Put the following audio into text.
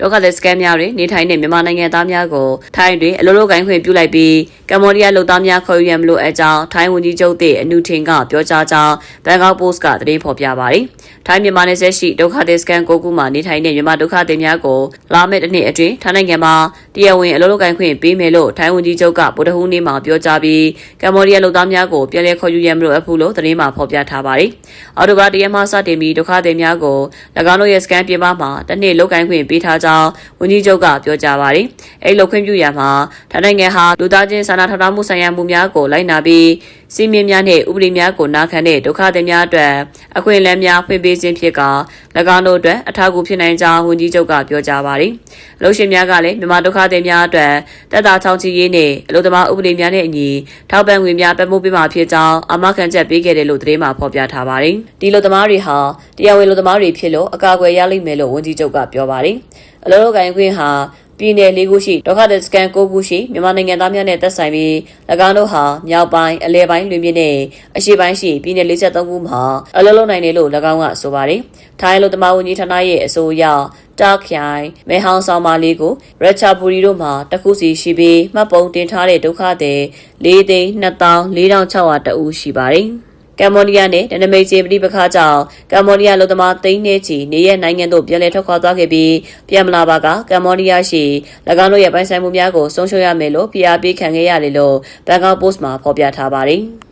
ဒုက္ခသည်စကန်များတွင်နေထိုင်တဲ့မြန်မာနိုင်ငံသားများကိုထိုင်းတွင်အလိုလိုကိုင်းခွင့်ပြုလိုက်ပြီးကမ္ဘောဒီးယားလူသားများခေါ်ယူရန်မလိုအပ်ကြောင်းထိုင်းဝန်ကြီးချုပ်သည့်အနုထင်ကပြောကြားကြောင်းဘန်ကောက်ပို့စ်ကသတင်းဖော်ပြပါတယ်။ထိုင်းမြန်မာနယ်စပ်ရှိဒုက္ခသည်စကန်၉ခုမှနေထိုင်တဲ့မြန်မာဒုက္ခသည်များကိုလာမယ့်တစ်နှစ်အတွင်းထိုင်းနိုင်ငံမှာတရားဝင်အလိုလိုကိုင်းခွင့်ပေးမယ်လို့ထိုင်းဝန်ကြီးချုပ်ကဗုဒ္ဓဟူးနေ့မှာပြောကြားပြီးကမ္ဘောဒီးယားလူသားများကိုပြန်လည်ခေါ်ယူရန်မလိုအပ်ဘူးလို့သတင်းမှာဖော်ပြထားပါတယ်။အော်တိုဘာတရက်မှစတင်ပြီးဒုက္ခသည်များကို၎င်းတို့ရဲ့စကန်ပြင်ပမှာတစ်နှစ်လောက်ကိုင်းခွင့်ပေးထားကြောင်းဝန်ကြီးချုပ်ကပြောကြားပါတယ်။အဲ့လောက်ခွင့်ပြုရမှာထိုင်းနိုင်ငံဟာလူသားချင်းစာနာထောက်ထားမှုဆိုင်ရာမှုများကိုလိုက်နာပြီး စီမင်းများနဲ့ဥပဒေများကိုနာခံတဲ့ဒုက္ခသည်များအတွက်အခွင့်အလမ်းများဖွင့်ပေးခြင်းဖြစ်က၎င်းတို့အတွက်အထောက်အကူဖြစ်နိုင်ကြောင်းဝန်ကြီးချုပ်ကပြောကြားပါတယ်။အလို့ရှင်များကလည်းမြန်မာဒုက္ခသည်များအတွက်တက်တာချောင်းချီရေးနဲ့အလို့သမားဥပဒေများနဲ့အညီထောက်ပံ့ငွေများပတ်မှုပေးမှာဖြစ်ကြောင်းအမခံချက်ပေးခဲ့တယ်လို့သတင်းမှာဖော်ပြထားပါတယ်။ဒီလူသမားတွေဟာတရားဝင်လူသမားတွေဖြစ်လို့အကာအကွယ်ရလိမ့်မယ်လို့ဝန်ကြီးချုပ်ကပြောပါတယ်။အလို့လိုကိုင်ခွင့်ဟာ ပြည်내၄ခုရှိဒုက္ခသည်စကန်၉ခုရှိမြန်မာနိုင်ငံသားများနဲ့သက်ဆိုင်ပြီး၎င်းတို့ဟာမြောက်ပိုင်းအလဲပိုင်းလွင်မြစ်နဲ့အရှေ့ပိုင်းရှိပြည်내43ခုမှာအလုံးလုံးနိုင်တယ်လို့၎င်းကဆိုပါတယ်။ထိုင်းလူသမားဝန်ကြီးဌာနရဲ့အဆိုအရတာခိုင်မဲဟောင်းဆောင်မလေးကိုရချာပူရီတို့မှာတစ်ခုစီရှိပြီးမှတ်ပုံတင်ထားတဲ့ဒုက္ခသည်၄သိန်း2400တဦးရှိပါတယ်။ ကမ္ဘောဒီးယားနဲ့ဒနမိတ်ချေပဋိပက္ခကြောင့်ကမ္ဘောဒီးယားလူသမားသိန်းနဲ့ချီနေရနိုင်ငံသို့ပြန်လည်ထွက်ခွာသွားခဲ့ပြီးပြန်မလာပါကကမ္ဘောဒီးယားရှိ၎င်းတို့ရဲ့ပိုင်ဆိုင်မှုများကိုဆုံးရှုံးရမယ်လို့ဖိအားပေးခံခဲ့ရတယ်လို့ဘန်ကောက်ပို့စ်မှာဖော်ပြထားပါတယ်။